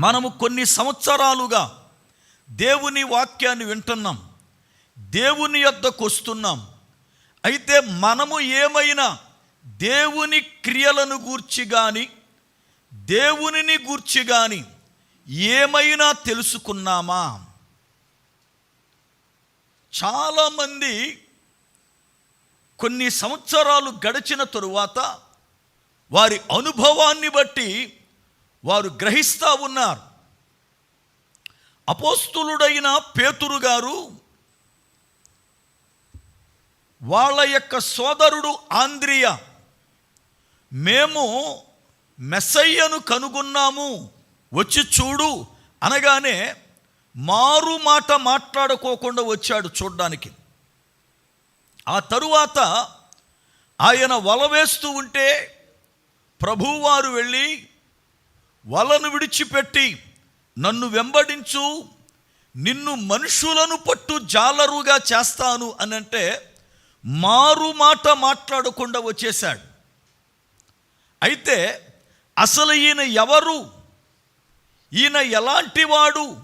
మనము కొన్ని సంవత్సరాలుగా దేవుని వాక్యాన్ని వింటున్నాం. దేవుని యొద్దకు వస్తున్నాం. అయితే మనము ఏమైనా దేవుని క్రియలను గూర్చి కానీ దేవునిని గూర్చి కానీ ఏమైనా తెలుసుకున్నామా? చాలామంది కొన్ని సంవత్సరాలు గడిచిన తరువాత వారి అనుభవాన్ని బట్టి వారు గ్రహిస్తూ ఉన్నారు. అపోస్తులుడైన పేతురు గారు వాళ్ళ యొక్క సోదరుడు ఆంద్రియ మేము మెస్సయ్యను కనుగొన్నాము వచ్చి చూడు అనగానే మారు మాట మాట్లాడుకోకుండా వచ్చాడు చూడ్డానికి. ఆ తరువాత ఆయన వల వేస్తూ ఉంటే ప్రభువారు వెళ్ళి వలను విడిచిపెట్టి నన్ను వెంబడించు నిన్ను మనుషులను పట్టు జాలరుగా చేస్తాను అని అంటే మారు మాట మాట్లాడకుండా వచ్చేశాడు. అయితే అసలు ఈయన ఎవరు? ఈయన ఎలాంటి వాడు?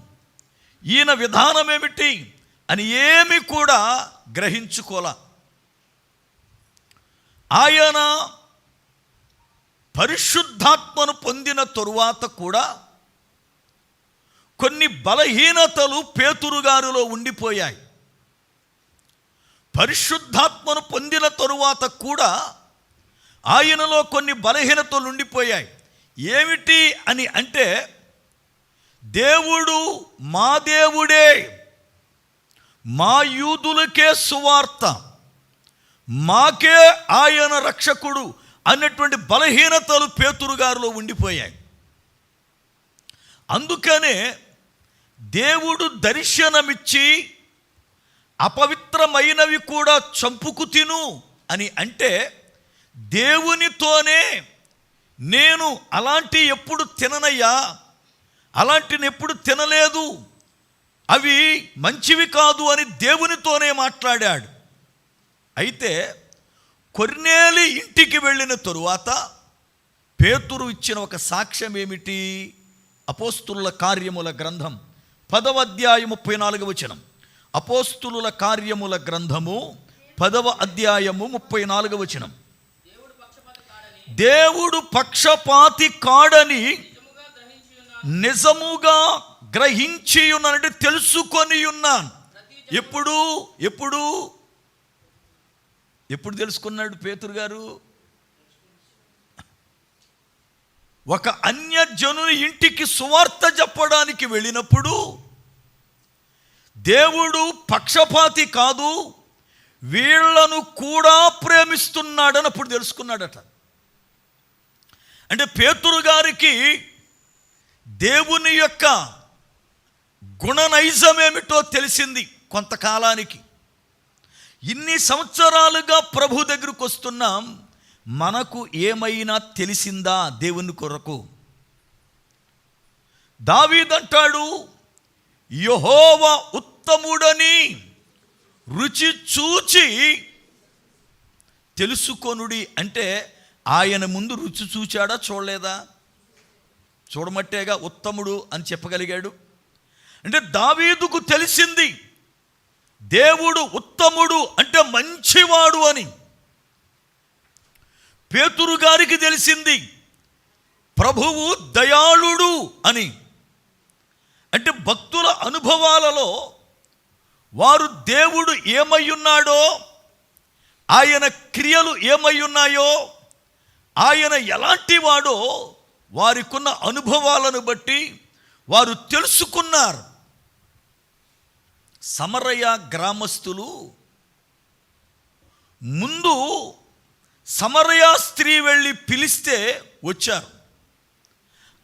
ఈయన విధానం ఏమిటి అని ఏమి కూడా గ్రహించుకోలా. ఆయన పరిశుద్ధాత్మను పొందిన తరువాత కూడా కొన్ని బలహీనతలు పేతురుగారిలో ఉండిపోయాయి. పరిశుద్ధాత్మను పొందిన తరువాత కూడా ఆయనలో కొన్ని బలహీనతలు ఉండిపోయాయి. ఏమిటి అని అంటే దేవుడు మా దేవుడే మా యూదులకే సువార్త మాకే ఆయన రక్షకుడు అన్నటువంటి బలహీనతలు పేతురు గారిలో ఉండిపోయాయి. అందుకనే దేవుడు దర్శనమిచ్చి అపవిత్రమైనవి కూడా చంపుకు తిను అని అంటే దేవునితోనే నేను అలాంటి ఎప్పుడు తిననయ్యా? అలాంటిని ఎప్పుడు తినలేదు? అవి మంచివి కాదు అని దేవునితోనే మాట్లాడాడు. అయితే కొర్నేలి ఇంటికి వెళ్ళిన తరువాత పేతురు ఇచ్చిన ఒక సాక్ష్యం ఏమిటి? అపోస్తుల కార్యముల గ్రంథం పదవ అధ్యాయం ముప్పై నాలుగు వచనం. అపోస్తుల కార్యముల గ్రంథము పదవ అధ్యాయము ముప్పై నాలుగు వచనం. దేవుడు పక్షపాతి కాడని నిజముగా గ్రహించి ఉన్నానంటే తెలుసుకొని ఉన్నాను ఎప్పుడు? ఎప్పుడు? ఎప్పుడు తెలుసుకున్నాడు పేతురు గారు? ఒక అన్యజనుని ఇంటికి సువార్త చెప్పడానికి వెళ్ళినప్పుడు దేవుడు పక్షపాతి కాదు వీళ్ళను కూడా ప్రేమిస్తున్నాడని అప్పుడు తెలుసుకున్నాడట. అంటే పేతురు గారికి దేవుని యొక్క గుణనైజం ఏమిటో తెలిసింది కొంతకాలానికి. ఇన్ని సంవత్సరాలుగా ప్రభు దగ్గరకు వస్తున్నాం మనకు ఏమైనా తెలిసిందా దేవుని కొరకు? దావీదంటాడు యహోవ ఉత్తముడని రుచి చూచి తెలుసుకొనుడి అంటే ఆయన ముందు రుచి చూచాడా చూడలేదా? చూడమట్టేగా ఉత్తముడు అని చెప్పగలిగాడు. అంటే దావీదుకు తెలిసింది దేవుడు ఉత్తముడు అంటే మంచివాడు అని. పేతురు గారికి తెలిసింది ప్రభువు దయాళుడు అని. అంటే భక్తుల అనుభవాలలో వారు దేవుడు ఏమయ్యున్నాడో ఆయన క్రియలు ఏమై ఉన్నాయో ఆయన ఎలాంటి వాడో వారికున్న అనుభవాలను బట్టి వారు తెలుసుకున్నారు. సమరయ గ్రామస్తులు ముందు సమరయ స్త్రీ వెళ్ళి పిలిస్తే వచ్చారు.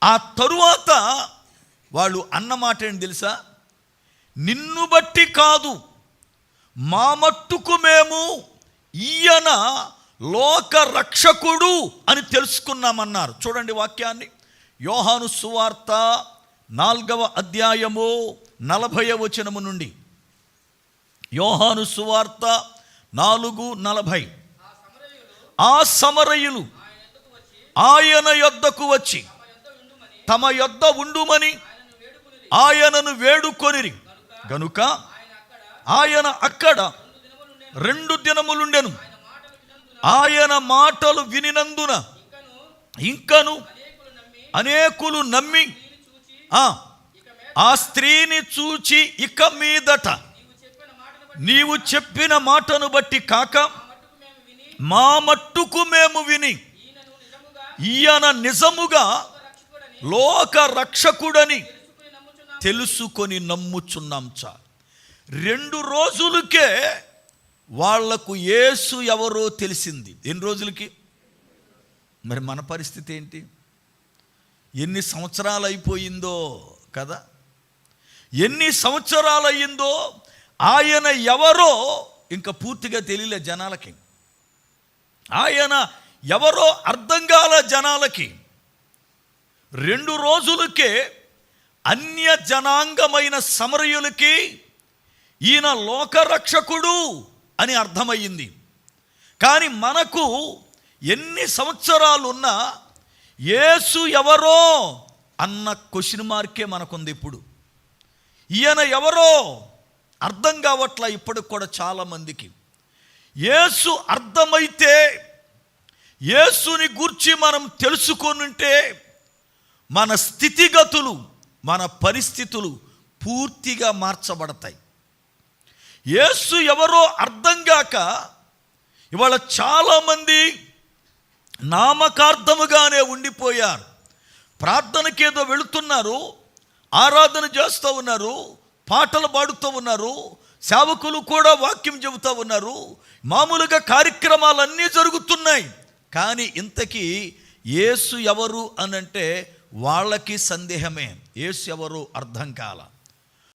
ఆ తరువాత వాళ్ళు అన్నమాట ఏంటి తెలుసా? నిన్ను బట్టి కాదు మా మట్టుకు మేము ఈయన లోక రక్షకుడు అని తెలుసుకున్నామన్నారు. చూడండి వాక్యాన్ని. యోహాను సువార్త నాల్గవ అధ్యాయము నలభై వచనము నుండి. యోహాను సువార్త నాలుగు నలభై. ఆ సమరయులు ఆయన యొద్దకు వచ్చి తమ యొద్ద ఉండుమని ఆయనను వేడుకొనిరి. గనుక ఆయన అక్కడ రెండు దినములుండెను. ఆయన మాటలు వినినందున ఇంకను అనేకులు నమ్మి ఆ, ఆ స్త్రీని చూచి ఇక మీదట నీవు చెప్పిన మాటను బట్టి కాక మా మట్టుకు మేము విని ఈయన నిజముగా లోక రక్షకుడని తెలుసుకొని నమ్ముచున్నాం చా. రెండు రోజులకే వాళ్ళకు యేసు ఎవరో తెలిసింది. ఎన్ని రోజులకి? మరి మన పరిస్థితి ఏంటి? ఎన్ని సంవత్సరాలు అయిపోయిందో కదా? ఎన్ని సంవత్సరాలు అయ్యిందో ఆయన ఎవరో ఇంకా పూర్తిగా తెలియలే జనాలకి. ఆయన ఎవరో అర్థం కాల జనాలకి. రెండు రోజులకే అన్య జనాంగమైన సమరయులకి ఈయన లోకరక్షకుడు అని అర్థమయ్యింది. కానీ మనకు ఎన్ని సంవత్సరాలు ఉన్నా యేసు ఎవరో అన్న క్వశ్చన్ మార్కే మనకుంది ఇప్పుడు. ఈయన ఎవరో అర్థం కావట్లా ఇప్పటికి కూడా చాలామందికి యేసు అర్థమైతే యేసుని గూర్చి మనం తెలుసుకొనుంటే మన స్థితిగతులు మన పరిస్థితులు పూర్తిగా మార్చబడతాయి. యేసు ఎవరో అర్థం కాక ఇవాళ చాలామంది నామకార్థముగానే ఉండిపోయారు. ప్రార్థనకేదో వెళుతున్నారు ఆరాధన చేస్తూ ఉన్నారు పాటలు పాడుతూ ఉన్నారు సేవకులు కూడా వాక్యం చెబుతూ ఉన్నారు మామూలుగా కార్యక్రమాలన్నీ జరుగుతున్నాయి. కానీ ఇంతకీ యేసు ఎవరు అనంటే వాళ్ళకి సందేహమే. యేసు ఎవరు అర్థం కాల.